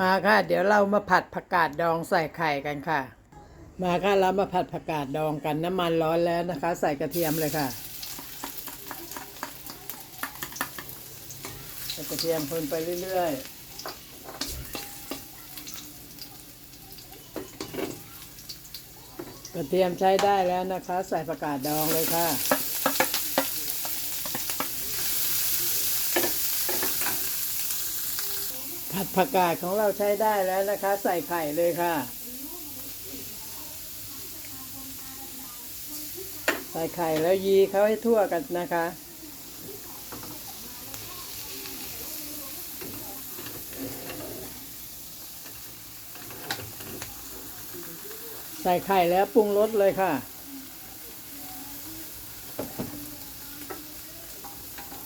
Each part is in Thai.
มาค่ะ เดี๋ยวเรามาผัดผักกาดดองใส่ไข่กันค่ะ มาค่ะเรามาผัดผักกาดดองกันน้ำมันร้อนแล้วนะคะ ใส่กระเทียมเลยค่ะใส่กระเทียมคนไปเรื่อยๆกระเทียมใช้ได้แล้วนะคะ ใส่ผักกาดดองเลยค่ะ ผัดผักกาดของเราใช้ได้แล้วนะคะ ใส่ไข่เลยค่ะ ใส่ไข่แล้วยีเขาให้ทั่วกันนะคะ ใส่ไข่แล้วปรุงรสเลยค่ะ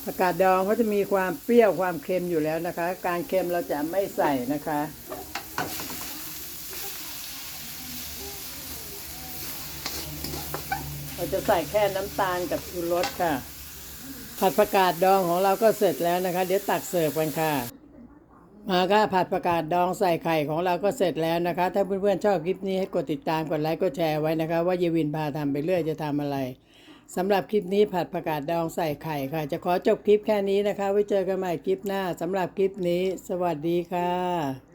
ผักาดดองเขาจะมีความเปรี้ยวความเค็มอยู่แล้วนะคะ การเค็มเราจะไม่ใส่นะคะ เราจะใส่แค่น้ำตาลกับชูรสค่ะ ผัดผักกาดดองของเราก็เสร็จแล้วนะคะ เดี๋ยวตักเสิร์ฟกันค่ะ มาค่ะผัดผักกาดดองใส่ไข่ของเราก็เสร็จแล้วนะคะ ถ้าเพื่อนๆชอบคลิปนี้ให้กดติดตามกดไลค์กดแชร์ไว้นะคะ ว่าเยวินพาทำไปเรื่อยจะทำอะไร สำหรับคลิปนี้ผัดผักกาดดองใส่ไข่ค่ะ จะขอจบคลิปแค่นี้นะคะ ไว้เจอกันใหม่คลิปหน้าสำหรับคลิปนี้ สวัสดีค่ะ